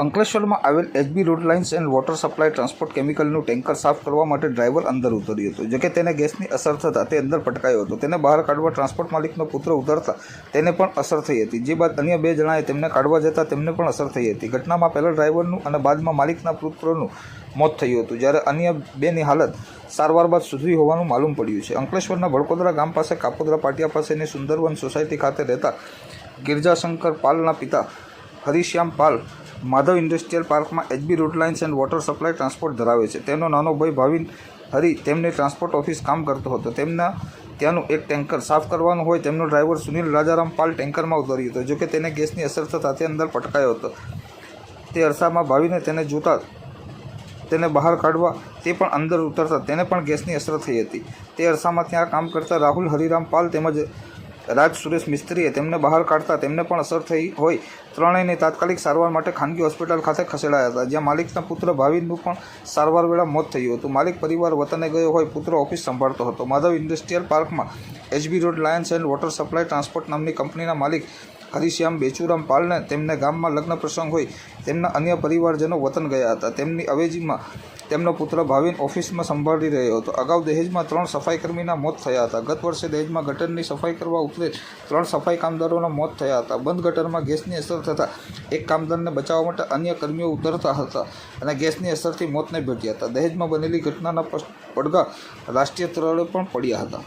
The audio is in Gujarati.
અંકલેશ્વરમાં આવેલ HB road lines and water supply transport કેમિકલનું tanker સાફ કરવા માટે ડ્રાઈવર અંદર ઉતર્યો હતો જો કે તેને ગેસની અસર થતાં તે અંદર પટકાયો હતો. તેને બહાર કાઢવા ટ્રાન્સપોર્ટ માલિકનો પુત્ર ઉતરતા તેને પણ અસર થઈ હતી. જે બાદ અન્ય બે જણાએ તેમને કાઢવા જતાં તેમને પણ અસર થઈ હતી. ઘટનામાં પહેલા ડ્રાઈવરનું અને બાદમાં માલિકના પુત્રનું મોત થયું હતું, જ્યારે અન્ય બેની હાલત સારવાર બાદ સુધરી હોવાનું માલુમ પડ્યું છે. અંકલેશ્વરના ભડકોદરા ગામ પાસે કાપોદરા પાટિયા પાસેની સુંદરવન સોસાયટી ખાતે રહેતા ગિરજાશંકર પાલના પિતા હરિશ્યામ પાલ માધવ ઇન્ડસ્ટ્રીયલ પાર્કમાં HB route lines and water supply transport ધરાવે છે. તેનો નાનો ભાઈ ભાવિન હરી તેમની ટ્રાન્સપોર્ટ ઓફિસ કામ કરતો હતો. તેમના ત્યાંનું એક ટેન્કર સાફ કરવાનું હોય તેમનો ડ્રાઈવર સુનિલ રાજારામ પાલ ટેન્કરમાં ઉતર્યો હતો, જોકે તેને ગેસની અસર થતાં તે અંદર પટકાયો હતો. તે અરસામાં ભાવિને તેને જોતા તેને બહાર કાઢવા તે પણ અંદર ઉતરતા તેને પણ ગેસની અસર થઈ હતી. તે અરસામાં ત્યાં કામ કરતા રાહુલ હરિરામ પાલ તેમજ રાજ સુરેશ મિસ્ત્રીએ તેમને બહાર કાઢતા તેમને પણ અસર થઈ હોય. ત્રણેયને તાત્કાલિક સારવાર માટે ખાનગી હોસ્પિટલ ખાતે ખસેડાયા હતા, જ્યાં માલિકના પુત્ર ભાવિનનું પણ સારવાર વેળા મોત થયું હતું. માલિક પરિવાર વતને ગયો હોય, પુત્ર ઓફિસ સંભાળતો હતો. માધવ ઇન્ડસ્ટ્રીયલ પાર્કમાં HB road lines and water supply transport નામની કંપનીના માલિક હરિશ્યામ બેચુરામ પાલને તેમને ગામમાં લગ્ન પ્રસંગ હોય તેમના અન્ય પરિવારજનો વતન ગયા હતા. તેમની અવેજીમાં તેમનો પુત્ર ભાવિન ઓફિસમાં સંભાળી રહ્યો હતો. અગાઉ દહેજમાં ત્રણ સફાઈ કર્મીના મોત થયા હતા. ગત વર્ષે દહેજમાં ગટરની સફાઈ કરવા ઉતરે ત્રણ સફાઈ કામદારોના મોત થયા હતા. બંધ ગટરમાં ગેસની અસર થતાં એક કામદારને બચાવવા માટે અન્ય કર્મીઓ ઉતરતા હતા અને ગેસની અસરથી મોતને ભેટ્યા હતા. દહેજમાં બનેલી ઘટનાના પડઘા રાષ્ટ્રીય તળે પણ પડ્યા હતા.